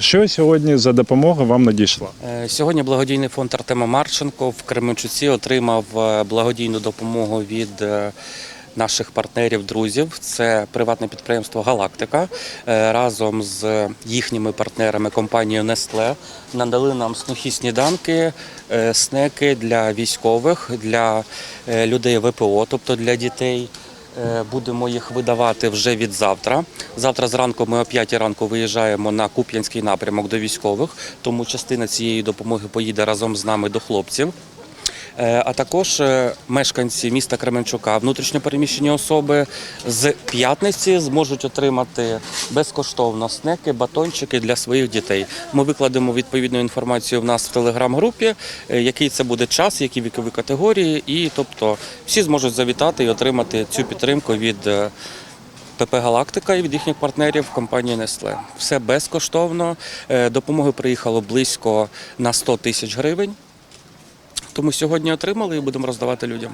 Що сьогодні за допомога вам надійшла? Е, Сьогодні благодійний фонд Артема Марченко в Кременчуці отримав е, благодійну допомогу від е, наших партнерів, друзів. Це приватне підприємство Галактика разом з їхніми партнерами компанією Nestle надали нам снухі сніданки, снеки для військових, для людей ВПО, тобто для дітей. Е, Будемо їх видавати вже від завтра. Завтра зранку ми о 5 ранку виїжджаємо на Куп'янський напрямок до військових, тому частина цієї допомоги поїде разом з нами до хлопців. Е, А також е, мешканці міста Кременчука, внутрішньопереміщені особи з п'ятниці зможуть отримати безкоштовно снеки, батончики для своїх дітей. Ми викладемо відповідну інформацію в нас в телеграм-групі, е, який це буде час, які вікові категорії, і тобто всі зможуть завітати і отримати цю підтримку від. ПП Галактика і від їхніх партнерів компанії Nestle. Все безкоштовно. Допомоги приїхало близько на 100 тисяч гривень. Тому сьогодні отримали і будемо роздавати людям.